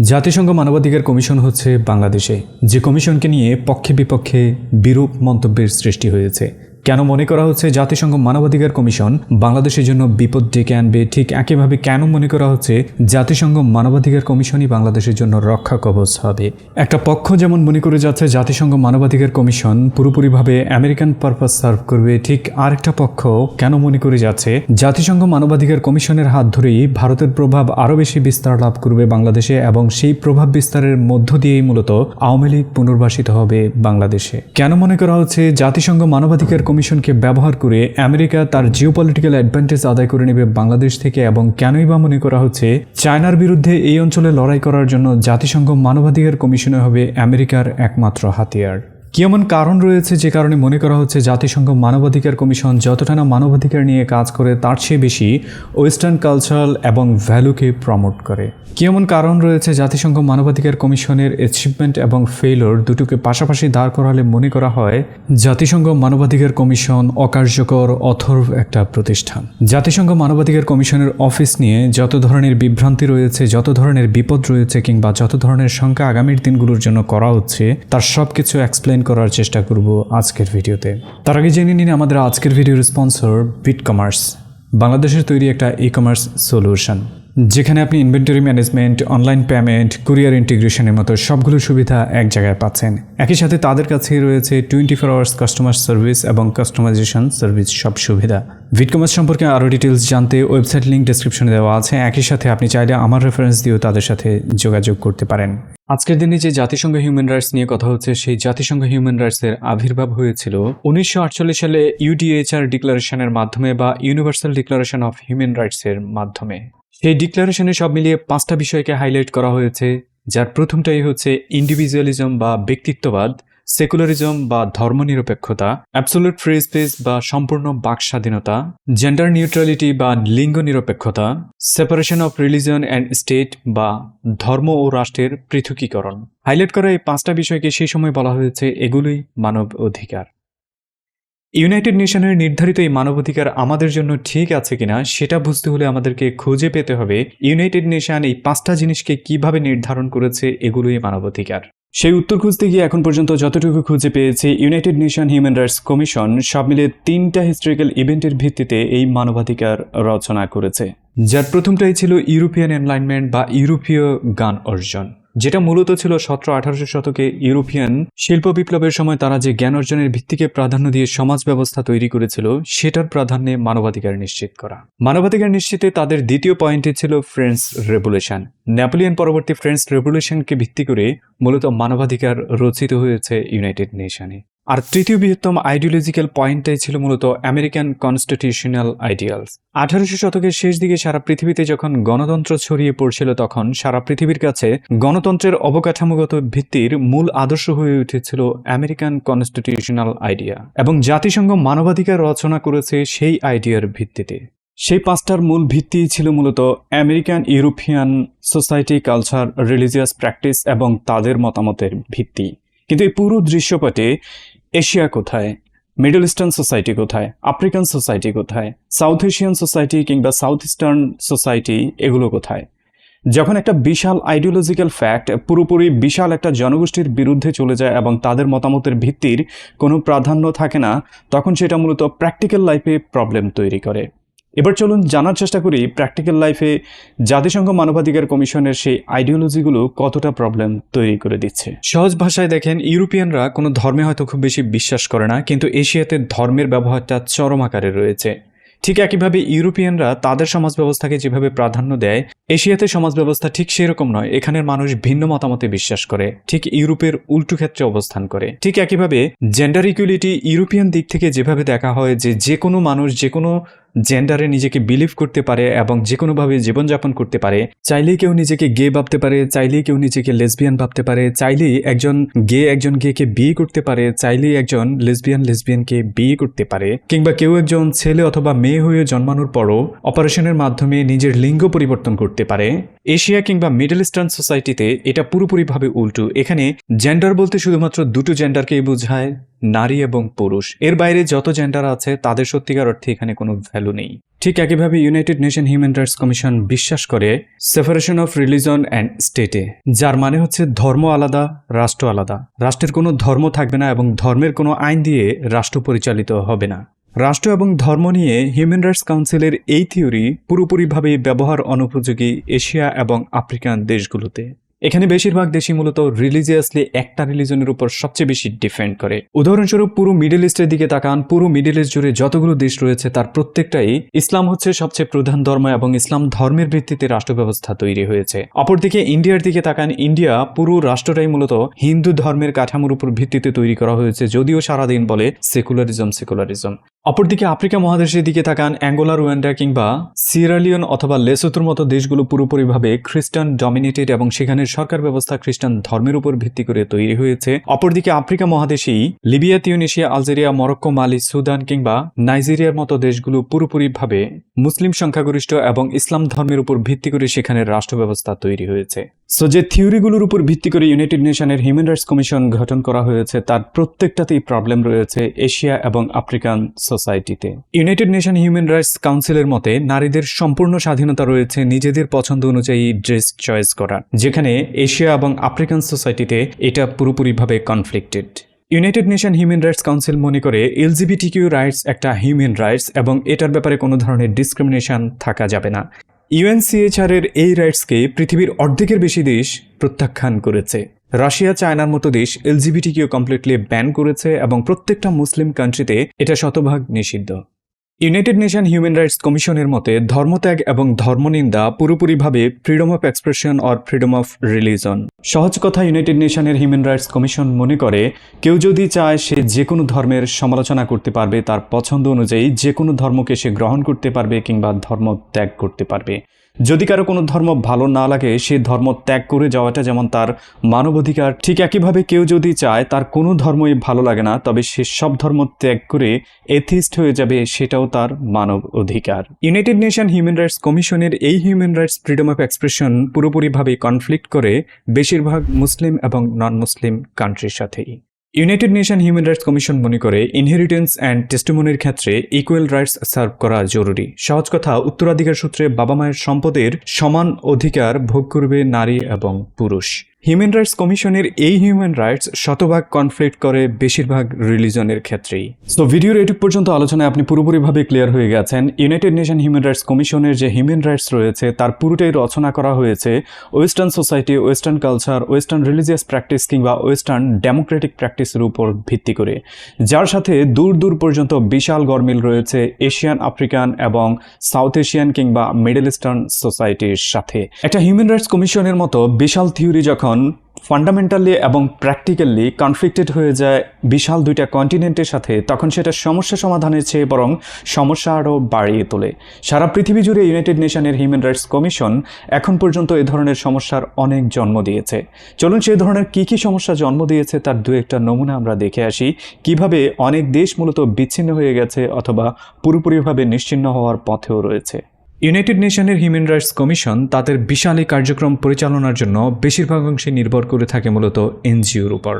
জাতিসংঘ মানবাধিকার কমিশন হচ্ছে বাংলাদেশে। যে কমিশনকে নিয়ে পক্ষে বিপক্ষে বিরূপ মন্তব্যের সৃষ্টি হয়েছে। কেন মনে করা হচ্ছে জাতিসংঘ মানবাধিকার কমিশন বাংলাদেশের জন্য বিপদ ডেকে আনবে? ঠিক একইভাবে কেন মনে করা হচ্ছে জাতিসংঘ মানবাধিকার কমিশনই বাংলাদেশের জন্য রক্ষা কবচ হবে? একটা পক্ষ যেমন মনে করে যাচ্ছে জাতিসংঘ মানবাধিকার কমিশন পুরোপুরিভাবে আমেরিকান পারপাস সার্ভ করবে, ঠিক আরেকটা পক্ষ কেন মনে করে যাচ্ছে জাতিসংঘ মানবাধিকার কমিশনের হাত ধরেই ভারতের প্রভাব আরও বেশি বিস্তার লাভ করবে বাংলাদেশে এবং সেই প্রভাব বিস্তারের মধ্য দিয়েই মূলত আওয়ামী লীগ পুনর্বাসিত হবে বাংলাদেশে। কেন মনে করা হচ্ছে জাতিসংঘ মানবাধিকার কমিশনকে ব্যবহার করে আমেরিকা তার জিওপলিটিক্যাল অ্যাডভান্টেজ আদায় করে নেবে বাংলাদেশ থেকে এবং কেনই বা মনে করা হচ্ছে চায়নার বিরুদ্ধে এই অঞ্চলে লড়াই করার জন্য জাতিসংঘ মানবাধিকার কমিশনে হবে আমেরিকার একমাত্র হাতিয়ার। কি এমন কারণ রয়েছে যে কারণে মনে করা হচ্ছে জাতিসংঘ মানবাধিকার কমিশন যতটা না মানবাধিকার নিয়ে কাজ করে, তার চেয়ে বেশি ওয়েস্টার্ন কালচারাল এবং ভ্যালুকে প্রমোট করে? কি এমন কারণ রয়েছে জাতিসংঘ মানবাধিকার কমিশনের অ্যাচিভমেন্ট এবং ফেলোর দুটোকে পাশাপাশি দাঁড় করালে মনে করা হয় জাতিসংঘ মানবাধিকার কমিশন অকার্যকর, অথর্ব একটা প্রতিষ্ঠান? জাতিসংঘ মানবাধিকার কমিশনের অফিস নিয়ে যত ধরনের বিভ্রান্তি রয়েছে, যত ধরনের বিপদ রয়েছে কিংবা যত ধরনের সংখ্যা আগামীর দিনগুলোর জন্য করা হচ্ছে, তার সব কিছু এক্সপ্লেন করার চেষ্টা করব আজকের ভিডিওতে। তার আগে জেনে নিন আমাদের আজকের ভিডিওর স্পন্সর বিট কমার্স বাংলাদেশের তৈরি একটা ই কমার্স সলিউশন যেখানে আপনি inventory management online payment courier ইন্টিগ্রেশনের মতো সবগুলো সুবিধা এক জায়গায় পাচ্ছেন। একই সাথে তাদের কাছেই রয়েছে twenty four hours customer service এবং কাস্টমাইজেশন সার্ভিস সব সুবিধা। ভিটকমার্স সম্পর্কে আরও ডিটেলস জানতে ওয়েবসাইট লিঙ্ক ডিসক্রিপশনে দেওয়া আছে। একই সাথে আপনি চাইলে আমার রেফারেন্স দিয়েও তাদের সাথে যোগাযোগ করতে পারেন। আজকের দিনে যে জাতিসংঘ হিউম্যান রাইটস নিয়ে কথা হচ্ছে, সেই জাতিসংঘ হিউম্যান রাইটসের আবির্ভাব হয়েছিল উনিশশো আটচল্লিশ সালে ইউডিএইচআর ডিক্লারেশনের মাধ্যমে বা ইউনিভার্সাল ডিক্লারেশন অফ হিউম্যান রাইটসের মাধ্যমে। সেই ডিক্লারেশনে সব মিলিয়ে পাঁচটা বিষয়কে হাইলাইট করা হয়েছে, যার প্রথমটাই হচ্ছে ইন্ডিভিজুয়ালিজম বা ব্যক্তিত্ববাদ, সেকুলারিজম বা ধর্মনিরপেক্ষতা অ্যাবসোলুট ফ্রি স্পেস বা সম্পূর্ণ বাক স্বাধীনতা জেন্ডার নিউট্রালিটি বা লিঙ্গ নিরপেক্ষতা, separation of religion and state বা ধর্ম ও রাষ্ট্রের পৃথকীকরণ। হাইলাইট করা এই পাঁচটা বিষয়কে সেই সময় বলা হয়েছে এগুলোই মানব অধিকার। ইউনাইটেড নেশনের নির্ধারিত এই মানবাধিকার আমাদের জন্য ঠিক আছে কিনা, সেটা বুঝতে হলে আমাদেরকে খুঁজে পেতে হবে ইউনাইটেড নেশন এই পাঁচটা জিনিসকে কীভাবে নির্ধারণ করেছে এগুলোই মানবাধিকার। সেই উত্তর খুঁজতে গিয়ে এখন পর্যন্ত যতটুকু খুঁজে পেয়েছে, united nation human rights commission সব মিলে তিনটা হিস্টোরিক্যাল ইভেন্টের ভিত্তিতে এই মানবাধিকার রচনা করেছে, যার প্রথমটাই ছিল ইউরোপিয়ান এনলাইনমেন্ট বা ইউরোপীয় গান অর্জন। যেটা মূলত ছিল সতেরো আঠারোশো শতকে ইউরোপিয়ান শিল্প বিপ্লবের সময় তারা যে জ্ঞান অর্জনের ভিত্তিকে প্রাধান্য দিয়ে সমাজ ব্যবস্থা তৈরি করেছিল, সেটার প্রাধান্যে মানবাধিকার নিশ্চিত করা। মানবাধিকার নিশ্চিতে তাদের দ্বিতীয় পয়েন্টে ছিল ফ্রেঞ্চ রেভলিউশন। নেপোলিয়ন পরবর্তী ফ্রেঞ্চ রেভলিউশনকে ভিত্তি করে মূলত মানবাধিকার রচিত হয়েছে ইউনাইটেড নেশনে। আর তৃতীয় বৃহত্তম আইডিওলজিক্যাল পয়েন্টটাই ছিল মূলত আমেরিকান কনস্টিটিউশনাল আইডিয়ালস আঠারোশো শতকের শেষ দিকে সারা পৃথিবীতে যখন গণতন্ত্র ছড়িয়ে পড়ছিল তখন সারা পৃথিবীর কাছে গণতন্ত্রের অবকাঠামোগত ভিত্তির মূল আদর্শ হয়ে উঠেছিল আমেরিকান কনস্টিটিউশনাল আইডিয়া এবং জাতিসংঘ মানবাধিকার রচনা করেছে সেই আইডিয়ার ভিত্তিতে। সেই পাঁচটার মূল ভিত্তি ছিল মূলত American European society culture religious practice এবং তাদের মতামতের ভিত্তি। কিন্তু এই পুরো দৃশ্যপটে এশিয়া কোথায়? মিডল ইস্টার্ন সোসাইটি কোথায়? আফ্রিকান সোসাইটি কোথায়? সাউথ এশিয়ান সোসাইটি কিংবা সাউথ ইস্টার্ন সোসাইটি এগুলো কোথায়? যখন একটা বিশাল আইডিওলজিক্যাল ফ্যাক্ট পুরোপুরি বিশাল একটা জনগোষ্ঠীর বিরুদ্ধে চলে যায় এবং তাদের মতামতের ভিত্তির কোনো প্রাধান্য থাকে না, তখন সেটা মূলত প্র্যাকটিক্যাল লাইফে প্রবলেম তৈরি করে। এবার চলুন জানার চেষ্টা করি প্র্যাকটিক্যাল লাইফে জাতিসংঘ মানবাধিকার কমিশনের সেই আইডিওলজিগুলো কতটা প্রবলেম তৈরি করে দিচ্ছে। সহজ ভাষায় দেখেন, ইউরোপিয়ানরা কোনো ধর্মে হয়তো খুব বেশি বিশ্বাস করে না, কিন্তু এশিয়াতে ধর্মের ব্যবহারটা চরম আকারে রয়েছে। ঠিক একইভাবে ইউরোপিয়ানরা তাদের সমাজ ব্যবস্থাকে যেভাবে প্রাধান্য দেয়, এশিয়াতে সমাজ ব্যবস্থা ঠিক সেরকম নয়, এখানের মানুষ ভিন্ন মতামতে বিশ্বাস করে, ঠিক ইউরোপের উল্টো ক্ষেত্রে অবস্থান করে। ঠিক একইভাবে জেন্ডার ইকুয়ালিটি ইউরোপিয়ান দিক থেকে যেভাবে দেখা হয় যে যে কোনো মানুষ যে কোনো জেন্ডারে নিজেকে বিলিভ করতে পারে এবং যে কোনোভাবে জীবনযাপন করতে পারে, চাইলেই কেউ নিজেকে গে ভাবতে পারে, চাইলেই কেউ নিজেকে লেসবিয়ান ভাবতে পারে, চাইলেই একজন গে একজন গেকে বিয়ে করতে পারে, চাইলেই একজন লেসবিয়ান লেসবিয়ানকে বিয়ে করতে পারে। কিংবা কেউ একজন ছেলে অথবা মেয়ে হয়ে জন্মানোর পরও অপারেশনের মাধ্যমে নিজের লিঙ্গ পরিবর্তন করতে পারে। এশিয়া কিংবা মিডল ইস্টার্ন সোসাইটিতে এটা পুরোপুরিভাবে উল্টো। এখানে জেন্ডার বলতে শুধুমাত্র দুটো জেন্ডারকেই বোঝায়, নারী এবং পুরুষ। এর বাইরে যত জেন্ডার আছে, তাদের সত্যিকার অর্থে এখানে কোনো ভ্যালু নেই। ঠিক একইভাবে united nation human rights commission বিশ্বাস করে সেপারেশন অফ রিলিজন অ্যান্ড স্টেটে যার মানে হচ্ছে ধর্ম আলাদা, রাষ্ট্র আলাদা। রাষ্ট্রের কোনো ধর্ম থাকবে না এবং ধর্মের কোনো আইন দিয়ে রাষ্ট্র পরিচালিত হবে না। রাষ্ট্র এবং ধর্ম নিয়ে হিউম্যান রাইটস কাউন্সিলের এই থিওরি পুরোপুরিভাবে ব্যবহার অনুপযোগী এশিয়া এবং আফ্রিকান দেশগুলোতে। এখানে বেশিরভাগ দেশই মূলত রিলিজিয়াসলি একটা রিলিজনের উপর সবচেয়ে বেশি ডিফেন্ড করে। উদাহরণস্বরূপ পুরো মিডল ইস্টের দিকে তাকান, পুরো মিডল ইস্ট জুড়ে যতগুলো দেশ রয়েছে, তার প্রত্যেকটাই ইসলাম হচ্ছে সবচেয়ে প্রধান ধর্ম এবং ইসলাম ধর্মের ভিত্তিতে রাষ্ট্র ব্যবস্থা তৈরি হয়েছে। অপরদিকে ইন্ডিয়ার দিকে তাকান, ইন্ডিয়া পুরো রাষ্ট্রটাই মূলত হিন্দু ধর্মের কাঠামোর উপর ভিত্তিতে তৈরি করা হয়েছে, যদিও সারাদিন বলে সেকুলারিজম সেকুলারিজম অপরদিকে আফ্রিকা মহাদেশের দিকে তাকান অ্যাঙ্গোলা রুয়ান্ডা কিংবা সিরালিয়ন অথবা লেসোতোর মতো দেশগুলো পুরোপুরিভাবে খ্রিস্টান ডমিনেটেড এবং সেখানের সরকার ব্যবস্থা খ্রিস্টান ধর্মের উপর ভিত্তি করে তৈরি হয়েছে। অপরদিকে Africa মহাদেশেই Libya, Tunisia, Algeria, Morocco, Mali, Sudan কিংবা নাইজেরিয়ার মতো দেশগুলো পুরোপুরিভাবে মুসলিম সংখ্যাগরিষ্ঠ এবং ইসলাম ধর্মের উপর ভিত্তি করে সেখানে রাষ্ট্র ব্যবস্থা তৈরি হয়েছে। সো যে থিওরিগুলোর উপর ভিত্তি করে ইউনাইটেড নেশনের হিউম্যান রাইটস কমিশন গঠন করা হয়েছে, তার প্রত্যেকটাতেই প্রবলেম রয়েছে এশিয়া এবং আফ্রিকান সোসাইটিতে। ইউনাইটেড নেশন হিউম্যান রাইটস কাউন্সিলের মতে, নারীদের সম্পূর্ণ স্বাধীনতা রয়েছে নিজেদের পছন্দ অনুযায়ী ড্রেস চয়েস করার, যেখানে এশিয়া এবং আফ্রিকান সোসাইটিতে এটা পুরোপুরিভাবে conflicted united nation human rights council মনে করে এলজিবিটিকিউ রাইটস একটা হিউম্যান রাইটস এবং এটার ব্যাপারে কোনো ধরনের ডিসক্রিমিনেশন থাকা যাবে না। ইউএনসিএচআর এর এই রাইটসকে পৃথিবীর অর্ধেকের বেশি দেশ প্রত্যাখ্যান করেছে। রাশিয়া, চায়নার মতো দেশ এলজিবিটিকিউ কমপ্লিটলি ব্যান করেছে এবং প্রত্যেকটা মুসলিম কান্ট্রিতে এটা শতভাগ নিষিদ্ধ। ইউনাইটেড নেশন হিউম্যান রাইটস কমিশনের মতে, ধর্মত্যাগ এবং ধর্মনিন্দা পুরোপুরিভাবে freedom of expression or freedom of religion সহজ কথা ইউনাইটেড নেশনের হিউম্যান রাইটস কমিশন মনে করে, কেউ যদি চায় সে যে কোনো ধর্মের সমালোচনা করতে পারবে, তার পছন্দ অনুযায়ী যে কোনো ধর্মকে সে গ্রহণ করতে পারবে কিংবা ধর্ম ত্যাগ করতে পারবে। যদি কারও কোনো ধর্ম ভালো না লাগে, সে ধর্ম ত্যাগ করে যাওয়াটা যেমন তার মানবাধিকার, ঠিক একইভাবে কেউ যদি চায় তার কোনো ধর্মই ভালো লাগে না, তবে সে সব ধর্ম ত্যাগ করে এথিস্ট হয়ে যাবে, সেটাও তার মানব অধিকার ইউনাইটেড নেশন হিউম্যান রাইটস কমিশনের এই human rights freedom of expression পুরোপুরিভাবে কনফ্লিক্ট করে বেশিরভাগ মুসলিম এবং নন মুসলিম কান্ট্রির সাথেই। United nation human rights commission মনে করে ইনহেরিটেন্স অ্যান্ড টেস্টিমনির ক্ষেত্রে ইকুয়াল রাইটস সার্ভ করা জরুরি। সহজ কথা, উত্তরাধিকার সূত্রে বাবা মায়ের সম্পদের সমান অধিকার ভোগ করবে নারী এবং পুরুষ। হিউম্যান রাইটস কমিশনের এই হিউম্যান রাইটস শতভাগ কনফ্লিক্ট করে বেশিরভাগ রিলিজনের ক্ষেত্রেই। সো ভিডিওর এটুক পর্যন্ত আলোচনায় আপনি পুরোপুরিভাবে ক্লিয়ার হয়ে গেছেন। ইউনাইটেড নেশন হিউম্যান রাইটস কমিশনের যে হিউম্যান রাইটস রয়েছে, তার পুরোটাই রচনা করা হয়েছে western society western culture western religious practice কিংবা ওয়েস্টার্ন ডেমোক্রেটিক প্র্যাকটিসের উপর ভিত্তি করে। যার সাথে দূর দূর পর্যন্ত বিশাল গরমিল রয়েছে এশিয়ান আফ্রিকান এবং সাউথ এশিয়ান কিংবা মিডল ইস্টার্ন সোসাইটির সাথে। একটা হিউম্যান রাইটস কমিশনের মতো বিশাল থিওরি যখন ফান্ডামেন্টালি এবং প্র্যাকটিক্যালি কনফ্লিক্টেড হয়ে যায় বিশাল দুইটা কন্টিনেন্টের সাথে, তখন সেটা সমস্যা সমাধানের চেয়ে বরং সমস্যা আরও বাড়িয়ে তোলে। সারা পৃথিবী জুড়ে ইউনাইটেড নেশনের হিউম্যান রাইটস কমিশন এখন পর্যন্ত এ ধরনের সমস্যার অনেক জন্ম দিয়েছে। চলুন সেই ধরনের কী কী সমস্যা জন্ম দিয়েছে তার দু একটা নমুনা আমরা দেখে আসি। কীভাবে অনেক দেশ মূলত বিচ্ছিন্ন হয়ে গেছে অথবা পুরোপুরিভাবে নিশ্চিন্ন হওয়ার পথেও রয়েছে। ইউনাইটেড নেশনের হিউম্যান রাইটস কমিশন তাদের বিশাল এই কার্যক্রম পরিচালনার জন্য বেশিরভাগ অংশে নির্ভর করে থাকে মূলত এনজিওর উপর।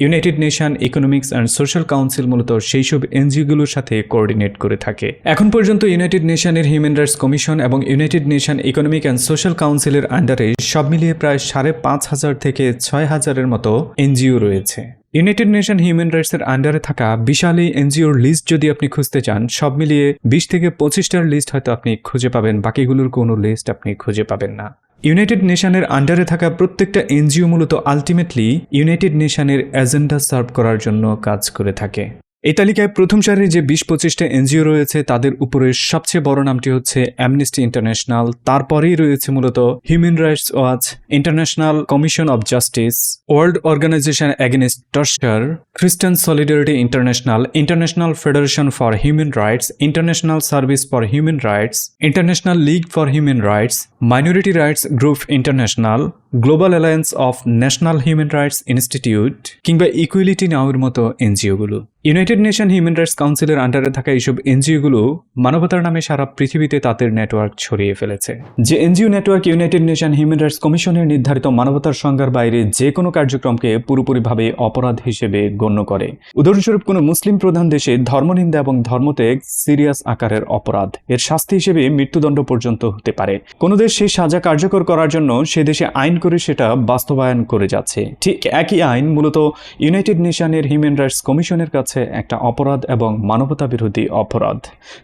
United nation economics and social council মূলত সেই সব এনজিওগুলোর সাথে কোঅর্ডিনেট করে থাকে। এখন পর্যন্ত ইউনাইটেড নেশনের হিউম্যান রাইটস কমিশন এবং united nation economic and social কাউন্সিলের আন্ডারে সব মিলিয়ে প্রায় সাড়ে পাঁচ হাজার থেকে ছয় হাজারের মতো এনজিও রয়েছে। ইউনাইটেড নেশন হিউম্যান রাইটসের আন্ডারে থাকা বিশাল এই এনজিওর লিস্ট যদি আপনি খুঁজতে চান, সব মিলিয়ে বিশ থেকে পঁচিশটার লিস্ট হয়তো আপনি খুঁজে পাবেন, বাকিগুলোর কোনো লিস্ট আপনি খুঁজে পাবেন না। ইউনাইটেড নেশনের আন্ডারে থাকা প্রত্যেকটা এনজিও মূলত আলটিমেটলি ইউনাইটেড নেশনের এজেন্ডা সার্ভ করার জন্য কাজ করে থাকে। এই তালিকায় প্রথম সারির যে বিশ পঁচিশটা এনজিও রয়েছে, তাদের উপরে সবচেয়ে বড় নামটি হচ্ছে অ্যামনেস্টি ইন্টারন্যাশনাল তারপরেই রয়েছে মূলত human rights watch international commission of justice world organisation against torture Christian solidarity international international federation for human rights international service for human rights international league for human rights minority rights group international global alliance of national human rights institute কিংবা equality নাওয়ের মতো এনজিওগুলো। United nation human rights কাউন্সিলের আন্ডারে থাকা এইসব এনজিওগুলো মানবতার নামে সারা পৃথিবীতে তাদের নেটওয়ার্ক ছড়িয়ে ফেলেছে। যে NGO network united nation human rights কমিশনের নির্ধারিত মানবতার সংজ্ঞার বাইরে যে কোনো কার্যক্রমকে পুরোপুরিভাবে অপরাধ হিসেবে গণ্য করে। উদাহরণস্বরূপ, কোনো মুসলিম প্রধান দেশে ধর্মনিন্দা এবং ধর্মত্যাগ সিরিয়াস আকারের অপরাধ। এর শাস্তি হিসেবে মৃত্যুদণ্ড পর্যন্ত হতে পারে। কোনো দেশ সেই সাজা কার্যকর করার জন্য সে দেশে আইন করে সেটা বাস্তবায়ন করে যাচ্ছে। ঠিক একই আইন মূলত ইউনাইটেড নেশনের হিউম্যান রাইটস কমিশনের কাছে একটা অপরাধ এবং মানবতা বিরোধী অপরাধ।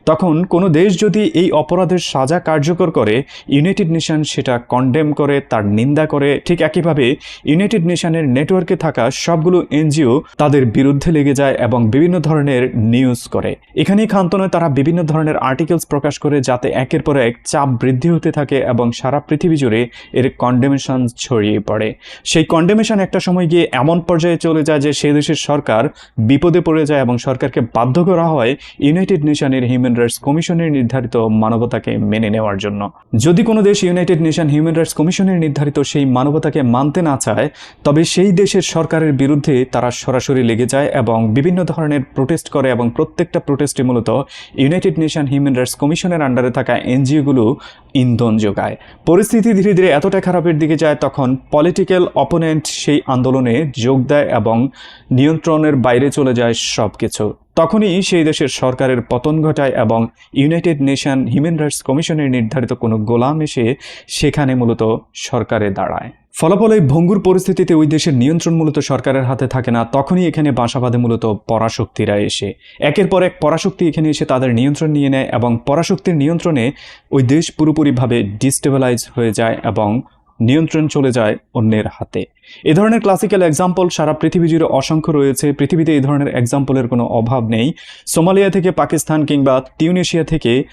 তখন কোনো দেশ যদি এই অপরাধের সাজা কার্যকর করে, ইউনাইটেড নেশন সেটা কন্ডেম করে, তার নিন্দা করে, ঠিক একইভাবে ইউনাইটেড নেশনের নেটওয়ার্কে থাকা সবগুলো এনজিও তাদের বিরুদ্ধে লেগে যায় এবং বিভিন্ন ধরনের নিউজ করে। এখানেই ক্ষান্ত নয়, তারা বিভিন্ন ধরনের আর্টিকেলস প্রকাশ করে যাতে একের পর এক চাপ বৃদ্ধি হতে থাকে এবং সারা পৃথিবী জুড়ে এর কন্ডেমেশন ছড়িয়ে পড়ে। সেই কন্ডেমেশন একটা সময় গিয়ে এমন পর্যায়ে চলে যায় যে সেই দেশের সরকার বিপদে পড়ে যায় এবং সরকারকে বাধ্য করা হয় ইউনাইটেড নেশনের হিউম্যান রাইটস কমিশনের নির্ধারিত মানবতাকে মেনে নেওয়ার জন্য। যদি কোনো দেশ ইউনাইটেড নেশন হিউম্যান রাইটস কমিশনের নির্ধারিত সেই মানবতাকে মানতে না চায়, তবে সেই দেশের সরকারের বিরুদ্ধে তারা সরাসরি লেগে যায় এবং বিভিন্ন ধরনের প্রোটেস্ট করে এবং প্রত্যেকটা প্রোটেস্টে মূলত ইউনাইটেড নেশন হিউম্যান রাইটস কমিশনের আন্ডারে থাকা এনজিওগুলো ইন্ধন যোগায়। পরিস্থিতি ধীরে ধীরে এতটা খারাপের দিকে যায় তখন পলিটিক্যাল অপোনেন্ট সেই আন্দোলনে যোগ দেয় এবং নিয়ন্ত্রণের বাইরে চলে যায় সব কিছু তখনই সেই দেশের সরকারের পতন ঘটায় এবং ইউনাইটেড নেশন হিউম্যান রাইটস কমিশনের নির্ধারিত কোনো গোলাম এসে সেখানে মূলত সরকারে দাঁড়ায়। ফলাফল ভঙ্গুর পরিস্থিতিতে ওই দেশের নিয়ন্ত্রণ মূলত সরকারের হাতে থাকে না, তখনই এখানে বাসা বাঁধে মূলত পরাশক্তিরা এসে। একের পর এক পরাশক্তি এখানে এসে তাদের নিয়ন্ত্রণ নিয়ে নেয় এবং পরাশক্তির নিয়ন্ত্রণে ওই দেশ পুরোপুরিভাবে ডিস্টেবিলাইজ হয়ে যায় এবং নিয়ন্ত্রণ চলে যায় অন্যের হাতে। এ ধরনের ক্লাসিক্যাল এক্সাম্পল সারা পৃথিবী জুড়ে অসংখ্য রয়েছে। পৃথিবীতে এই ধরনের এক্সাম্পলের কোনো অভাব নেই। সোমালিয়া থেকে পাকিস্তান কিংবা টিউনেশিয়া থেকে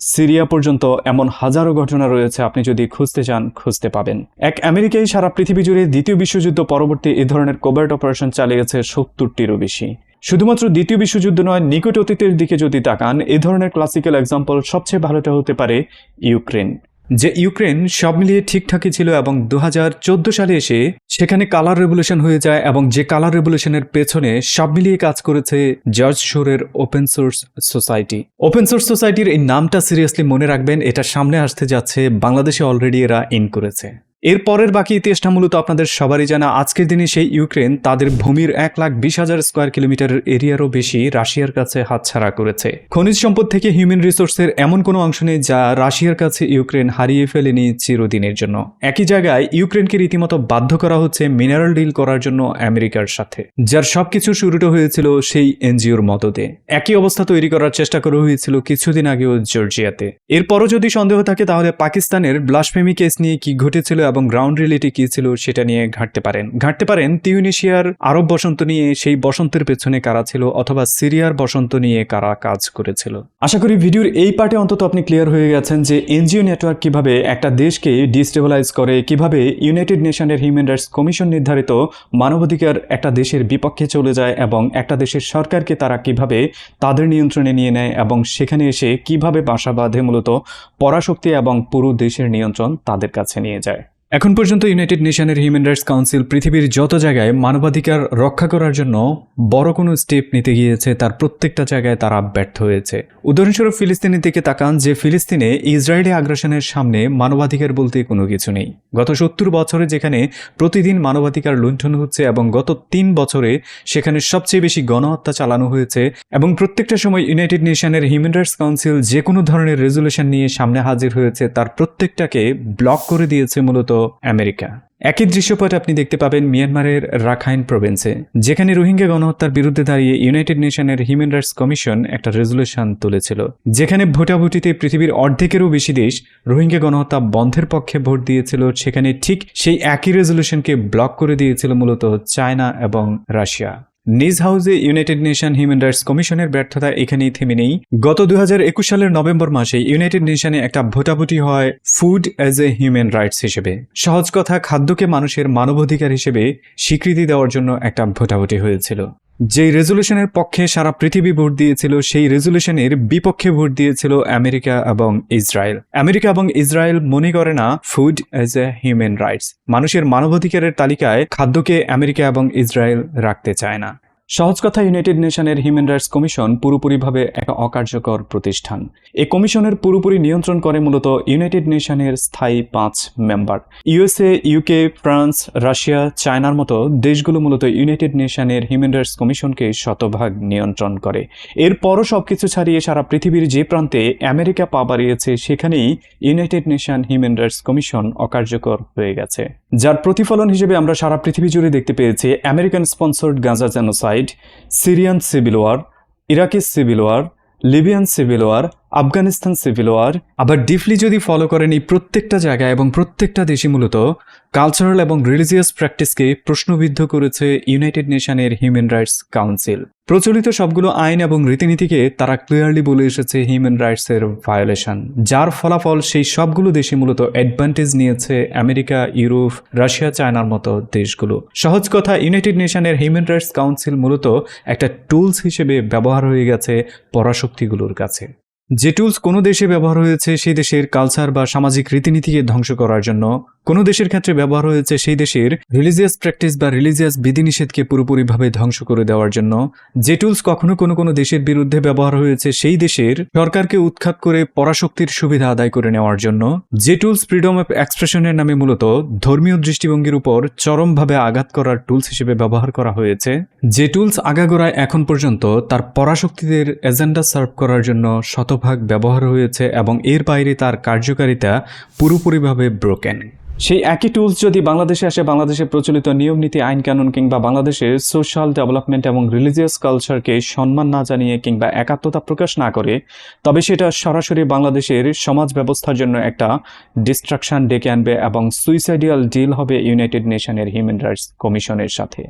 সিরিয়া পর্যন্ত এমন হাজারো ঘটনা রয়েছে। আপনি যদি খুঁজতে চান, খুঁজতে পাবেন। এক আমেরিকাই সারা পৃথিবী জুড়ে দ্বিতীয় বিশ্বযুদ্ধ পরবর্তী এ ধরনের কোবার্ট অপারেশন চালিয়েছে সত্তরটিরও বেশি। শুধুমাত্র দ্বিতীয় বিশ্বযুদ্ধ নয়, নিকট অতীতের দিকে যদি তাকান, এ ধরনের ক্লাসিক্যাল এক্সাম্পল সবচেয়ে ভালোটা হতে পারে ইউক্রেন। যে ইউক্রেন সব মিলিয়ে ঠিকঠাকই ছিল এবং দু হাজার চোদ্দ সালে এসে সেখানে কালার রেভলিউশন হয়ে যায় এবং যে কালার রেভলিউশনের পেছনে সব মিলিয়ে কাজ করেছে George শোরের open source society. Open source সোসাইটির এই নামটা সিরিয়াসলি মনে রাখবেন, এটা সামনে আসতে যাচ্ছে, বাংলাদেশে অলরেডি এরা ইন করেছে। এর পরের বাকি ইতিহাসটা মূলত আপনাদের সবারই জানা। আজকের দিনে সেই ইউক্রেন তাদের ভূমির এক লাখ বিশ হাজার স্কোয়ার কিলোমিটারের এরিয়ারও বেশি রাশিয়ার কাছে হাতছাড়া করেছে। খনিজ সম্পদ থেকে হিউম্যান রিসোর্সের এমন কোনো অংশ নেই যা রাশিয়ার কাছে ইউক্রেন হারিয়ে ফেলেনি চিরদিনের জন্য। একই জায়গায় ইউক্রেনকে রীতিমতো বাধ্য করা হচ্ছে মিনারেল ডিল করার জন্য আমেরিকার সাথে। যার সবকিছু শুরুটা হয়েছিল সেই এনজিওর মদতে। একই অবস্থা তৈরি করার চেষ্টা করা হয়েছিল কিছুদিন আগেও জর্জিয়াতে। এরপরও যদি সন্দেহ থাকে তাহলে পাকিস্তানের ব্লাসফেমি কেস নিয়ে কি ঘটেছিল এবং গ্রাউন্ড রিয়েলিটি কি ছিল সেটা নিয়ে ঘাটতে পারেন। ঘাটতে পারেন তিউনিশিয়ার আরব বসন্ত নিয়ে, সেই বসন্তের পেছনে কারা ছিল অথবা সিরিয়ার বসন্ত নিয়ে কারা কাজ করেছিল। আশা করি ভিডিওর এই পার্টে অন্তত আপনি ক্লিয়ার হয়ে গেছেন যে এনজিও নেটওয়ার্ক কীভাবে একটা দেশকে ডিস্টেবলাইজ করে, কীভাবে ইউনাইটেড নেশনের হিউম্যান রাইটস কমিশন নির্ধারিত মানবাধিকার একটা দেশের বিপক্ষে চলে যায় এবং একটা দেশের সরকারকে তারা কীভাবে তাদের নিয়ন্ত্রণে নিয়ে নেয় এবং সেখানে এসে কীভাবে বাসা বাঁধে মূলত পরাশক্তি এবং পুরো দেশের নিয়ন্ত্রণ তাদের কাছে নিয়ে যায়। এখন পর্যন্ত ইউনাইটেড নেশনের হিউম্যান রাইটস কাউন্সিল পৃথিবীর যত জায়গায় মানবাধিকার রক্ষা করার জন্য বড় কোনো স্টেপ নিতে গিয়েছে, তার প্রত্যেকটা জায়গায় তারা ব্যর্থ হয়েছে। উদাহরণস্বরূপ ফিলিস্তিনের দিকে তাকান, যে ফিলিস্তিনে ইসরায়েলি আগ্রাসনের সামনে মানবাধিকার বলতে কোনো কিছু নেই। গত সত্তর বছরে যেখানে প্রতিদিন মানবাধিকার লুণ্ঠন হচ্ছে এবং গত তিন বছরে সেখানে সবচেয়ে বেশি গণহত্যা চালানো হয়েছে এবং প্রত্যেকটা সময় ইউনাইটেড নেশনের হিউম্যান রাইটস কাউন্সিল যে কোনো ধরনের রেজলিউশন নিয়ে সামনে হাজির হয়েছে, তার প্রত্যেকটাকে ব্লক করে দিয়েছে মূলত আমেরিকা। একই দৃশ্যপট আপনি দেখতে পাবেন মিয়ানমারের রাখাইন প্রভিন্সে, যেখানে রোহিঙ্গা গণহত্যার বিরুদ্ধে দাঁড়িয়ে ইউনাইটেড নেশনের হিউম্যান রাইটস কমিশন একটা রেজলিউশন তুলেছিল। যেখানে ভোটাভুটিতে পৃথিবীর অর্ধেকেরও বেশি দেশ রোহিঙ্গা গণহত্যা বন্ধের পক্ষে ভোট দিয়েছিল। সেখানে ঠিক সেই একই রেজলিউশনকে ব্লক করে দিয়েছিল মূলত চায়না এবং রাশিয়া। নিজ হাউসে ইউনাইটেড নেশন হিউম্যান রাইটস কমিশনের ব্যর্থতা এখানেই থেমে নেই। গত দু হাজার একুশ সালের নভেম্বর মাসে ইউনাইটেড নেশনে একটা ভোটাভুটি হয় food as a human rights হিসেবে। সহজ কথা, খাদ্যকে মানুষের মানবাধিকার হিসেবে স্বীকৃতি দেওয়ার জন্য একটা ভোটাভুটি হয়েছিল। যেই রেজলিউশনের পক্ষে সারা পৃথিবী ভোট দিয়েছিল, সেই রেজলিউশনের বিপক্ষে ভোট দিয়েছিল আমেরিকা এবং ইসরায়েল। আমেরিকা এবং ইসরায়েল মনে করে না food as a human rights মানুষের মানবাধিকারের তালিকায় খাদ্যকে আমেরিকা এবং ইসরায়েল রাখতে চায় না। সহজ কথা ইউনাইটেড নেশনের হিউম্যান রাইটস কমিশন পুরোপুরিভাবে এক অকার্যকর প্রতিষ্ঠান। এই কমিশনের পুরোপুরি নিয়ন্ত্রণ করে মূলত ইউনাইটেড নেশনের স্থায়ী পাঁচ member. USA, UK, France, Russia, চায়নার মতো দেশগুলো মূলত ইউনাইটেড নেশনের হিউম্যান রাইটস কমিশনকে শতভাগ নিয়ন্ত্রণ করে। এরপরও সবকিছু ছাড়িয়ে সারা পৃথিবীর যে প্রান্তে আমেরিকা পা বাড়িয়েছে, সেখানেই united nation human rights commission অকার্যকর হয়ে গেছে। যার প্রতিফলন হিসেবে আমরা সারা পৃথিবী জুড়ে দেখতে পেয়েছি American sponsored Gaza genocide, Syrian civil war, Iraqi civil war, Libyan civil war Afghanistan civil war, আবার ডিপলি যদি ফলো করেন এই প্রত্যেকটা জায়গায় এবং প্রত্যেকটা দেশই মূলত কালচারাল এবং রিলিজিয়াস প্র্যাকটিসকে প্রশ্নবিদ্ধ করেছে ইউনাইটেড নেশনের হিউম্যান রাইটস কাউন্সিল প্রচলিত সবগুলো আইন এবং রীতিনীতিকে তারা ক্লিয়ারলি বলে এসেছে হিউম্যান রাইটসের ভায়োলেশন যার ফলাফল সেই সবগুলো দেশে মূলত অ্যাডভান্টেজ নিয়েছে আমেরিকা, ইউরোপ, রাশিয়া, চায়নার মতো দেশগুলো। সহজ কথা ইউনাইটেড নেশনের হিউম্যান রাইটস কাউন্সিল মূলত একটা টুলস হিসেবে ব্যবহার হয়ে গেছে পরাশক্তিগুলোর কাছে। যে টুলস কোনো দেশে ব্যবহার হয়েছে, সেই দেশের কালচার বা সামাজিক রীতিনীতিকে ধ্বংস করার জন্য কোনো দেশের ক্ষেত্রে ব্যবহার হয়েছে সেই দেশের রিলিজিয়াস প্র্যাকটিস বা রিলিজিয়াস বিধিনিষেধকে পুরোপুরিভাবে ধ্বংস করে দেওয়ার জন্য। যে টুলস কখনো কোনো কোনো দেশের বিরুদ্ধে ব্যবহার হয়েছে সেই দেশের সরকারকে উৎখাত করে পরাশক্তির সুবিধা আদায় করে নেওয়ার জন্য। যে টুলস ফ্রিডম অফ এক্সপ্রেশনের নামে মূলত ধর্মীয় দৃষ্টিভঙ্গির উপর চরমভাবে আঘাত করার টুলস হিসেবে ব্যবহার করা হয়েছে। যে টুলস আগাগোড়ায় এখন পর্যন্ত তার পরাশক্তিদের এজেন্ডা সার্ভ করার জন্য শতভাগ ব্যবহার হয়েছে এবং এর বাইরে তার কার্যকারিতা পুরোপুরিভাবে ব্রোকেন সেই একই টুলস যদি বাংলাদেশে আসে বাংলাদেশে প্রচলিত নিয়ম নীতি, আইন কানুন কিংবা বাংলাদেশের সোশ্যাল ডেভেলপমেন্ট এবং রিলিজিয়াস কালচারকে সম্মান না জানিয়ে কিংবা একাত্মতা প্রকাশ না করে, তবে সেটা সরাসরি বাংলাদেশের সমাজ ব্যবস্থার জন্য একটা ডিস্ট্রাকশন ডেকে আনবে এবং সুইসাইডিয়াল ডিল হবে ইউনাইটেড নেশনের হিউম্যান রাইটস কমিশনের সাথে।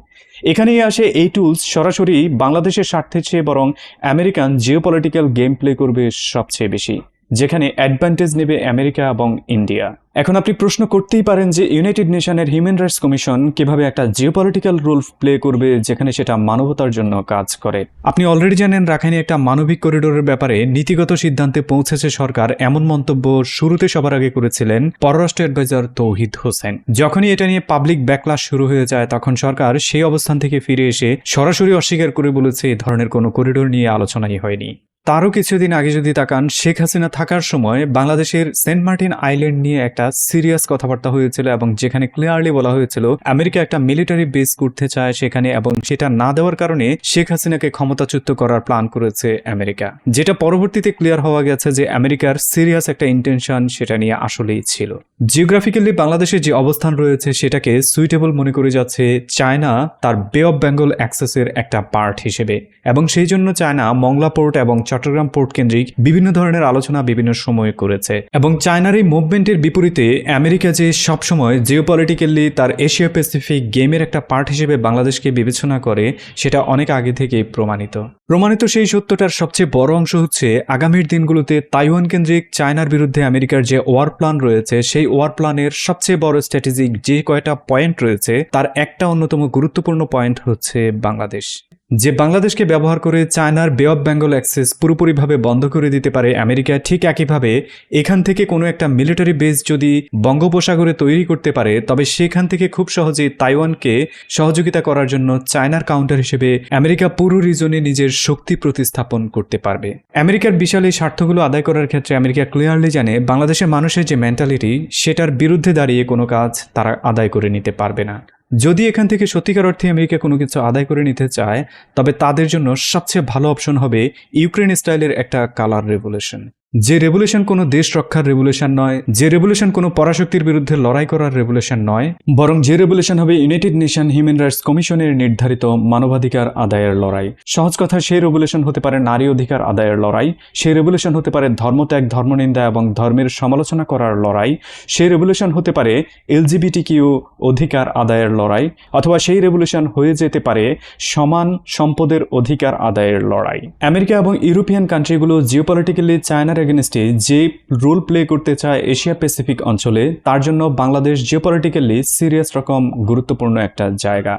এখানেই আসে এই টুলস সরাসরি বাংলাদেশের স্বার্থের চেয়ে বরং আমেরিকান জিওপলিটিক্যাল গেম প্লে করবে সবচেয়ে বেশি, যেখানে অ্যাডভান্টেজ নেবে আমেরিকা এবং ইন্ডিয়া এখন আপনি প্রশ্ন করতেই পারেন যে ইউনাইটেড নেশনের হিউম্যান রাইটস কমিশন কীভাবে একটা জিওপলিটিক্যাল রোল প্লে করবে, যেখানে সেটা মানবতার জন্য কাজ করে। আপনি অলরেডি জানেন রাখাইনে একটা মানবিক করিডোরের ব্যাপারে নীতিগত সিদ্ধান্তে পৌঁছেছে সরকার, এমন মন্তব্য শুরুতে সবার আগে করেছিলেন পররাষ্ট্র অ্যাডভাইজার তৌহিদ হোসেন। যখনই এটা নিয়ে পাবলিক ব্যাকলাশ শুরু হয়ে যায়, তখন সরকার সেই অবস্থান থেকে ফিরে এসে সরাসরি অস্বীকার করে বলেছে এই ধরনের কোনো করিডোর নিয়ে আলোচনাই হয়নি। তারও কিছুদিন আগে যদি তাকান, শেখ হাসিনা থাকার সময় বাংলাদেশের সেন্ট মার্টিন আইল্যান্ড নিয়ে একটা সিরিয়াস কথাবার্তা হয়েছিল এবং যেখানে ক্লিয়ারলি বলা হয়েছিল, আমেরিকা একটা মিলিটারি বেস করতে চায় সেখানে এবং সেটা না দেওয়ার কারণে শেখ হাসিনাকে ক্ষমতাচ্যুত করার প্ল্যান করেছে আমেরিকা। যেটা পরবর্তীতে ক্লিয়ার হওয়া গেছে যে আমেরিকার সিরিয়াস একটা ইন্টেনশন সেটা নিয়ে আসলেই ছিল। জিওগ্রাফিক্যালি বাংলাদেশের যে অবস্থান রয়েছে সেটাকে সুইটেবল মনে করে যাচ্ছে চায়না তার বে অফ বেঙ্গল অ্যাক্সেসের একটা পার্ট হিসেবে। এবং সেই জন্য চায়না মংলা পোর্ট এবং চট্টগ্রাম পোর্ট কেন্দ্রিক বিভিন্ন ধরনের আলোচনা বিভিন্ন সময়ে করেছে। এবং চায়নার এই মুভমেন্টের বিপরীতে আমেরিকা যে সবসময় জিওপলিটিক্যালি তার এশিয়া প্যাসিফিক গেমের একটা পার্ট হিসেবে বাংলাদেশকে বিবেচনা করে, সেটা অনেক আগে থেকেই প্রমাণিত। প্রমাণিত সেই সত্যটার সবচেয়ে বড় অংশ হচ্ছে, আগামীর দিনগুলোতে তাইওয়ান কেন্দ্রিক চায়নার বিরুদ্ধে আমেরিকার যে ওয়ার প্ল্যান রয়েছে, সেই ওয়ার প্ল্যানের সবচেয়ে বড় স্ট্র্যাটেজিক যে কয়টা পয়েন্ট রয়েছে, তার একটা অন্যতম গুরুত্বপূর্ণ পয়েন্ট হচ্ছে বাংলাদেশ। যে বাংলাদেশকে ব্যবহার করে চায়নার বে অফ বেঙ্গল অ্যাক্সেস পুরোপুরিভাবে বন্ধ করে দিতে পারে আমেরিকা, ঠিক একইভাবে এখান থেকে কোনো একটা মিলিটারি বেস যদি বঙ্গোপসাগরে তৈরি করতে পারে, তবে সেখান থেকে খুব সহজেই তাইওয়ানকে সহযোগিতা করার জন্য চায়নার কাউন্টার হিসেবে আমেরিকা পুরো রিজনে নিজের শক্তি প্রতিস্থাপন করতে পারবে। আমেরিকার বিশাল এই স্বার্থগুলো আদায় করার ক্ষেত্রে আমেরিকা ক্লিয়ারলি জানে বাংলাদেশের মানুষের যে মেন্টালিটি সেটার বিরুদ্ধে দাঁড়িয়ে কোনো কাজ তারা আদায় করে নিতে পারবে না। যদি এখান থেকে সত্যিকার অর্থে আমেরিকা কোনো কিছু আদায় করে নিতে চায়, তবে তাদের জন্য সবচেয়ে ভালো অপশন হবে ইউক্রেন স্টাইলের একটা কালার রেভলিউশন যে রেভুলেশন কোনো দেশ রক্ষার রেভুলেশন নয়, যে রেভুলেশন কোনো পরাশক্তির বিরুদ্ধে লড়াই করার রেভুলেশন নয়, বরং যে রেভুলেশন হবে ইউনাইটেড নেশন হিউম্যান রাইটস কমিশনের নির্ধারিত মানবাধিকার আদায়ের লড়াই। সহজ কথা, সেই রেভুলেশন হতে পারে নারী অধিকার আদায়ের লড়াই, সেই রেভুলেশন হতে পারে ধর্মত্যাগ, ধর্মনিন্দা এবং ধর্মের সমালোচনা করার লড়াই, সেই রেভুলেশন হতে পারে এলজিবিটি কিউ অধিকার আদায়ের লড়াই, অথবা সেই রেভুলেশন হয়ে যেতে পারে সমান সম্পদের অধিকার আদায়ের লড়াই। আমেরিকা এবং ইউরোপিয়ান কান্ট্রিগুলো জিওপলিটিক্যালি চায়নার এগেনস্টে যে রোল প্লে করতে চায় এশিয়া প্যাসিফিক অঞ্চলে, তার জন্য বাংলাদেশ জিওপলিটিক্যালি সিরিয়াস রকম গুরুত্বপূর্ণ একটা জায়গা।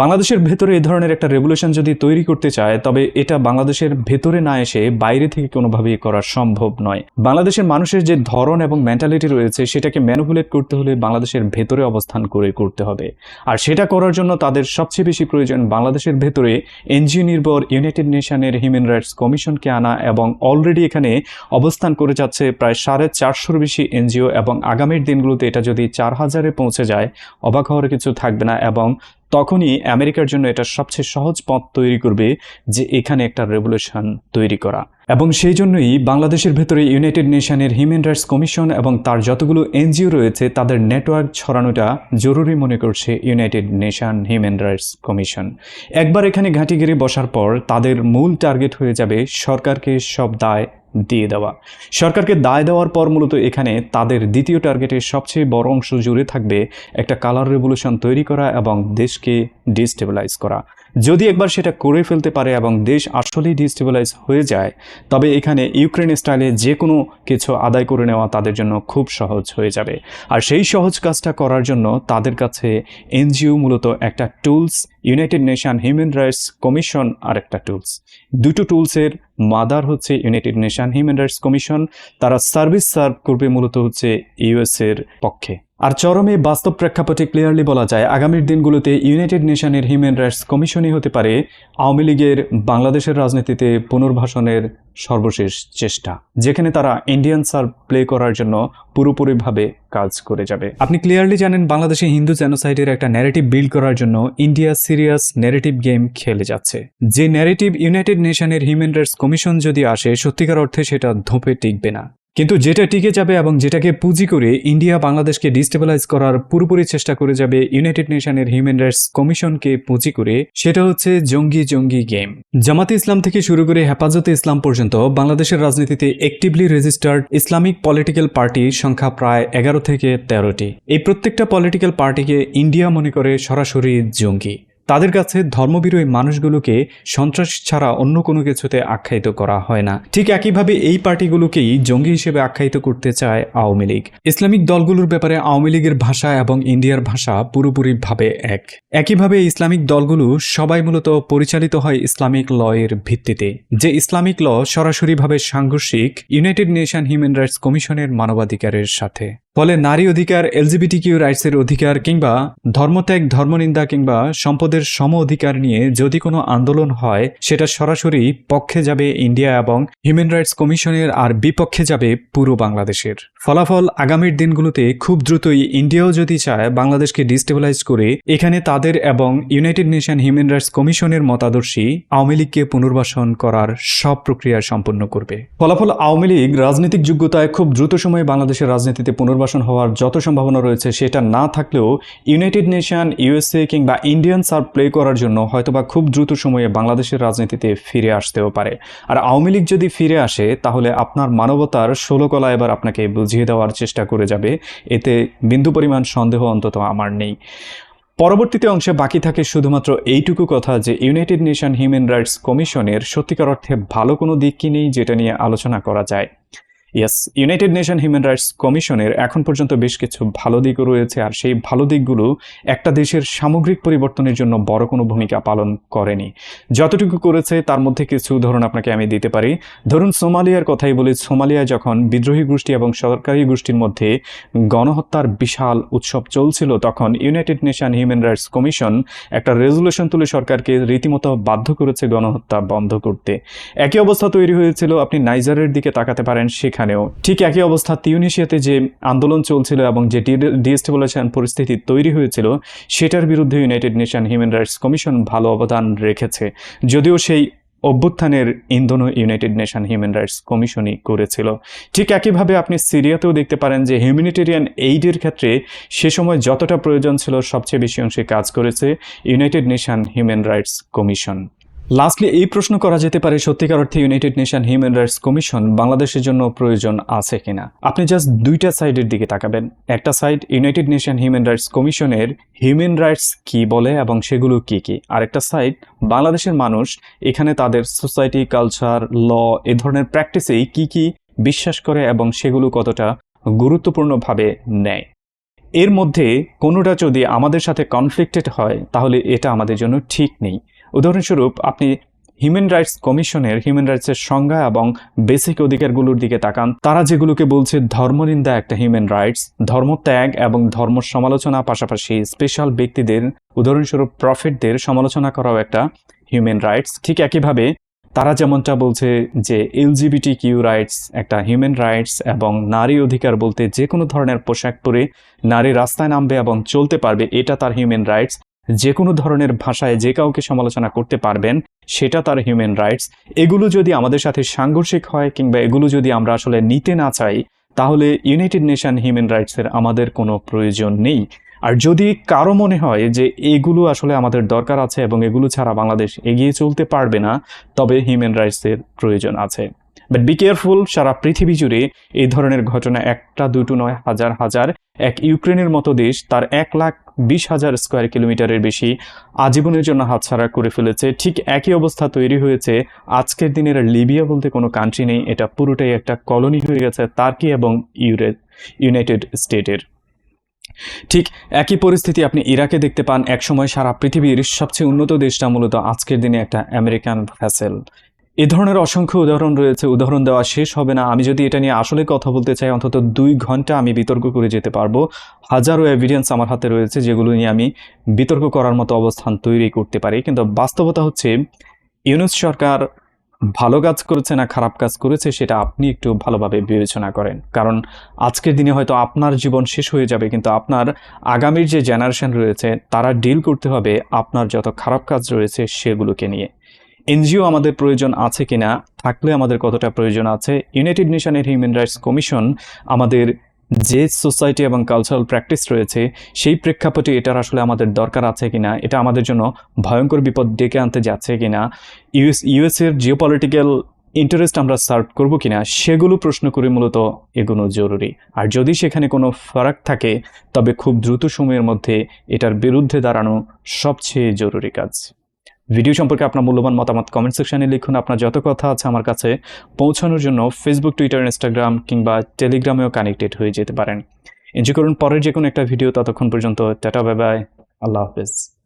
বাংলাদেশের ভেতরে এই ধরনের একটা রেভলিউশন যদি তৈরি করতে চায়, তবে এটা বাংলাদেশের ভেতরে না এসে বাইরে থেকে কোনোভাবেই করা সম্ভব নয়। বাংলাদেশের মানুষের যে ধরন এবং মেন্টালিটি রয়েছে, সেটাকে ম্যানুপুলেট করতে হলে বাংলাদেশের ভেতরে অবস্থান করে করতে হবে। আর সেটা করার জন্য তাদের সবচেয়ে বেশি প্রয়োজন বাংলাদেশের ভেতরে এনজিও নির্ভর ইউনাইটেড নেশনের হিউম্যান রাইটস কমিশনকে আনা এবং অলরেডি এখানে অবস্থান করে যাচ্ছে প্রায় সাড়ে চারশোর বেশি এনজিও এবং আগামীর দিনগুলোতে এটা যদি চার হাজারে পৌঁছে যায়, অবাক হওয়ার কিছু থাকবে না এবং তখনই আমেরিকার জন্য এটা সবচেয়ে সহজ পথ তৈরি করবে যে এখানে একটা রেভলিউশন তৈরি করা। এবং সেই জন্যই বাংলাদেশের ভেতরে ইউনাইটেড নেশনের হিউম্যান রাইটস কমিশন এবং তার যতগুলো এনজিও রয়েছে, তাদের নেটওয়ার্ক ছড়ানোটা জরুরি মনে করছে united nation human rights commission. একবার এখানে ঘাঁটি গেড়ে বসার পর তাদের মূল টার্গেট হয়ে যাবে সরকারকে সব দায় দিয়ে দেওয়া। সরকারকে দায় দেওয়ার পর মূলত এখানে তাদের দ্বিতীয় টার্গেটের সবচেয়ে বড় অংশ জুড়ে থাকবে একটা কালার রেভলিউশন তৈরি করা এবং দেশকে ডিস্টেবিলাইজ করা। যদি একবার সেটা করে ফেলতে পারে এবং দেশ আসলেই ডিস্টেবিলাইজ হয়ে যায়, তবে এখানে ইউক্রেন স্টাইলে যে কোনো কিছু আদায় করে নেওয়া তাদের জন্য খুব সহজ হয়ে যাবে। আর সেই সহজ কাজটা করার জন্য তাদের কাছে এনজিও মূলত একটা tools, united nation human rights commission আর একটা টুলস। দুটো টুলসের মাদার হচ্ছে united nation human rights commission. তারা সার্ভিস সার্ভ করবে মূলত হচ্ছে ইউএসের পক্ষে। আর চরমে বাস্তব প্রেক্ষাপটে ক্লিয়ারলি বলা যায়, আগামীর দিনগুলোতে ইউনাইটেড নেশনের হিউম্যান রাইটস কমিশনই হতে পারে আওয়ামী লীগের বাংলাদেশের রাজনীতিতে পুনর্বাসনের সর্বশেষ চেষ্টা, যেখানে তারা ইন্ডিয়ান সার্ভ প্লে করার জন্য পুরোপুরিভাবে কাজ করে যাবে। আপনি ক্লিয়ারলি জানেন, বাংলাদেশে হিন্দু জেনোসাইডের একটা ন্যারেটিভ বিল্ড করার জন্য ইন্ডিয়া সিরিয়াস ন্যারেটিভ গেম খেলে যাচ্ছে। যে ন্যারেটিভ ইউনাইটেড নেশনের হিউম্যান রাইটস কমিশন যদি আসে, সত্যিকার অর্থে সেটা ধোপে টিকবে না। কিন্তু যেটা টিকে যাবে এবং যেটাকে পুঁজি করে ইন্ডিয়া বাংলাদেশকে ডিস্টেবিলাইজ করার পুরোপুরি চেষ্টা করে যাবে ইউনাইটেড নেশনের হিউম্যান রাইটস কমিশনকে পুঁজি করে, সেটা হচ্ছে জঙ্গি জঙ্গি গেম। জামাতে ইসলাম থেকে শুরু করে হেফাজতে ইসলাম পর্যন্ত বাংলাদেশের রাজনীতিতে অ্যাক্টিভলি রেজিস্টার্ড ইসলামিক পলিটিক্যাল পার্টির সংখ্যা প্রায় এগারো থেকে তেরোটি। এই প্রত্যেকটা পলিটিক্যাল পার্টিকে ইন্ডিয়া মনে করে সরাসরি জঙ্গি। তাদের কাছে ধর্মবিরোধী মানুষগুলোকে সন্ত্রাস ছাড়া অন্য কোনো কিছুতে আখ্যায়িত করা হয় না। ঠিক একইভাবে এই পার্টিগুলোকেই জঙ্গি হিসেবে আখ্যায়িত করতে চায় আওয়ামী লীগ। ইসলামিক দলগুলোর ব্যাপারে আওয়ামী লীগের ভাষা এবং ইন্ডিয়ার ভাষা পুরোপুরিভাবে এক। একইভাবে ইসলামিক দলগুলো সবাই মূলত পরিচালিত হয় ইসলামিক ল এর ভিত্তিতে। যে ইসলামিক ল সরাসরিভাবে সাংঘর্ষিক ইউনাইটেড নেশন হিউম্যান রাইটস কমিশনের মানবাধিকারের সাথে। ফলে নারী অধিকার এলজিবিটি কিউ রাইটসের অধিকার কিংবা ধর্মত্যাগ, ধর্মনিন্দা কিংবা সম্পদের সম অধিকার নিয়ে যদি কোনো আন্দোলন হয়, সেটা সরাসরি পক্ষে যাবে ইন্ডিয়া এবং হিউম্যান রাইটস কমিশনের আর বিপক্ষে যাবে পুরো বাংলাদেশের। ফলাফল আগামীর দিনগুলোতে খুব দ্রুতই ইন্ডিয়াও যদি চায় বাংলাদেশকে ডিস্টেবিলাইজ করে, এখানে তাদের এবং ইউনাইটেড নেশন হিউম্যান রাইটস কমিশনের মতাদর্শী আওয়ামী লীগকে পুনর্বাসন করার সব প্রক্রিয়া সম্পন্ন করবে। ফলাফল আওয়ামী লীগ রাজনৈতিক যোগ্যতায় খুব দ্রুত সময়ে বাংলাদেশের রাজনীতিতে পুনর্বাসন হওয়ার যত সম্ভাবনা রয়েছে সেটা না থাকলেও ইউনাইটেড নেশন, ইউএসএ কিংবা ইন্ডিয়ান সার্ভ প্লে করার জন্য হয়তোবা খুব দ্রুত সময়ে বাংলাদেশের রাজনীতিতে ফিরে আসতেও পারে। আর আওয়ামী লীগ যদি ফিরে আসে, তাহলে আপনার মানবতার ষোলকলা এবার আপনাকে বুঝিয়ে দেওয়ার চেষ্টা করে যাবে। এতে বিন্দু পরিমাণ সন্দেহ অন্তত আমার নেই। পরবর্তীতে অংশে বাকি থাকে শুধুমাত্র এইটুকু কথা যে ইউনাইটেড নেশন হিউম্যান রাইটস কমিশনের সত্যিকার অর্থে ভালো কোনো দিক কি নেই, যেটা নিয়ে আলোচনা করা যায়। Yes united nation human rights কমিশনের এখন পর্যন্ত বেশ কিছু ভালো দিকও রয়েছে, আর সেই ভালো দিকগুলো একটা দেশের সামগ্রিক পরিবর্তনের জন্য বড় কোনো ভূমিকা পালন করেনি। যতটুকু করেছে, তার মধ্যে কিছু ধরুন আপনাকে আমি দিতে পারি। ধরুন সোমালিয়ার কথাই বলি সোমালিয়া যখন বিদ্রোহী গোষ্ঠী এবং সরকারি গোষ্ঠীর মধ্যে গণহত্যার বিশাল উৎসব চলছিল, তখন united nation human rights commission একটা রেজলিউশন তুলে সরকারকে রীতিমতো বাধ্য করেছে গণহত্যা বন্ধ করতে। একই অবস্থা তৈরি হয়েছিল, আপনি নাইজারের দিকে তাকাতে পারেন সেখানেও ঠিক একই অবস্থা তিউনিশিয়াতে যে আন্দোলন চলছিল এবং যে ডিস্টেবলেশন পরিস্থিতি তৈরি হয়েছিল, সেটার বিরুদ্ধে united nation human rights commission ভালো অবদান রেখেছে। যদিও সেই অভ্যুত্থানের ইন্ধনও ইউনাইটেড নেশন হিউম্যান রাইটস কমিশনই করেছিল। ঠিক একইভাবে আপনি সিরিয়াতেও দেখতে পারেন যে হিউম্যানিটেরিয়ান এইডের ক্ষেত্রে সে সময় যতটা প্রয়োজন ছিল, সবচেয়ে বেশি অংশে কাজ করেছে united nation human rights commission. Lastly এই প্রশ্ন করা যেতে পারে সত্যিকার অর্থে united nation human rights commission বাংলাদেশের জন্য প্রয়োজন আছে কিনা। আপনি জাস্ট দুইটা সাইডের দিকে তাকাবেন। একটা side united nation human rights কমিশনের হিউম্যান রাইটস কি বলে এবং সেগুলো কি কি। আরেকটা সাইড বাংলাদেশের মানুষ এখানে তাদের সোসাইটি কালচার ল এ ধরনের প্র্যাকটিসেই কি কি বিশ্বাস করে এবং সেগুলো কতটা গুরুত্বপূর্ণভাবে নেয়। এর মধ্যে কোনোটা যদি আমাদের সাথে কনফ্লিক্টেড হয়, তাহলে এটা আমাদের জন্য ঠিক নেই। উদাহরণস্বরূপ, আপনি হিউম্যান রাইটস কমিশনের হিউম্যান রাইটসের সংজ্ঞা এবং বেসিক অধিকারগুলোর দিকে তাকান, তারা যেগুলোকে বলছে ধর্মনিন্দা একটা হিউম্যান রাইটস ধর্মত্যাগ এবং ধর্ম সমালোচনা পাশাপাশি স্পেশাল ব্যক্তিদের, উদাহরণস্বরূপ প্রফিটদের সমালোচনা করাও একটা হিউম্যান রাইটস ঠিক একইভাবে তারা যেমনটা বলছে যে এলজিবিটি কিউ রাইটস একটা হিউম্যান রাইটস এবং নারী অধিকার বলতে যে কোনো ধরনের পোশাক পরে নারী রাস্তায় নামবে এবং চলতে পারবে, এটা তার হিউম্যান রাইটস যে কোনো ধরনের ভাষায় যে কাউকে সমালোচনা করতে পারবেন, সেটা তার হিউম্যান রাইটস এগুলো যদি আমাদের সাথে সাংঘর্ষিক হয় কিংবা এগুলো যদি আমরা আসলে নিতে না চাই, তাহলে ইউনাইটেড নেশন হিউম্যান রাইটসের আমাদের কোনো প্রয়োজন নেই। আর যদি কারও মনে হয় যে এগুলো আসলে আমাদের দরকার আছে এবং এগুলো ছাড়া বাংলাদেশ এগিয়ে চলতে পারবে না, তবে হিউম্যান রাইটসের প্রয়োজন আছে। বাট বি কেয়ারফুল সারা পৃথিবী জুড়ে এই ধরনের ঘটনা একটা, দুটো, নয়, হাজার হাজার। এক ইউক্রেনের মতো দেশ তার এক লাখ বিশ হাজার স্কোয়ার কিলোমিটারের বেশি আজীবনের জন্য হাতছাড়া করে ফেলেছে। ঠিক একই অবস্থা তৈরি হয়েছে। আজকের দিনের লিবিয়া বলতে কোনো কান্ট্রি নেই। এটা পুরোটাই একটা কলোনি হয়ে গেছে তার্কি এবং ইউরে ইউনাইটেড স্টেটের ঠিক একই পরিস্থিতি আপনি ইরাকে দেখতে পান। একসময় সারা পৃথিবীর সবচেয়ে উন্নত দেশটা মূলত আজকের দিনে একটা আমেরিকান ভ্যাসেল এ ধরনের অসংখ্য উদাহরণ রয়েছে, উদাহরণ দেওয়া শেষ হবে না। আমি যদি এটা নিয়ে আসলে কথা বলতে চাই, অন্তত দুই ঘণ্টা আমি বিতর্ক করে যেতে পারব। হাজারো এভিডেন্স আমার হাতে রয়েছে যেগুলো নিয়ে আমি বিতর্ক করার মতো অবস্থান তৈরি করতে পারি। কিন্তু বাস্তবতা হচ্ছে, ইউনুস সরকার ভালো কাজ করেছে না খারাপ কাজ করেছে সেটা আপনি একটু ভালোভাবে বিবেচনা করেন। কারণ আজকের দিনে হয়তো আপনার জীবন শেষ হয়ে যাবে, কিন্তু আপনার আগামীর যে জেনারেশন রয়েছে, তারা ডিল করতে হবে আপনার যত খারাপ কাজ রয়েছে সেগুলোকে নিয়ে। এনজিও আমাদের প্রয়োজন আছে কিনা, থাকলে আমাদের কতটা প্রয়োজন আছে ইউনাইটেড নেশনের হিউম্যান রাইটস কমিশন আমাদের যে সোসাইটি এবং কালচারাল প্র্যাকটিস রয়েছে, সেই প্রেক্ষাপটে এটার আসলে আমাদের দরকার আছে কিনা, এটা আমাদের জন্য ভয়ঙ্কর বিপদ ডেকে আনতে যাচ্ছে কিনা ইউএস ইউএসের জিওপলিটিক্যাল ইন্টারেস্ট আমরা সার্ভ করব কিনা, সেগুলো প্রশ্ন করে মূলত এগুলো জরুরি। আর যদি সেখানে কোনো ফারাক থাকে, তবে খুব দ্রুত সময়ের মধ্যে এটার বিরুদ্ধে দাঁড়ানো সবচেয়ে জরুরি কাজ। ভিডিও সম্পর্কে আপনার মূল্যবান মতামত কমেন্ট সেকশনে লিখুন। আপনার যত কথা আছে আমার কাছে পৌঁছানোর জন্য ফেসবুক টুইটার ইনস্টাগ্রাম কিংবা টেলিগ্রামেও কানেক্টেড হয়ে যেতে পারেন। এনজয় করুন। পরের যে কোনো একটা ভিডিও ততক্ষণ পর্যন্ত। টাটা বাই বাই আল্লাহ হাফেজ।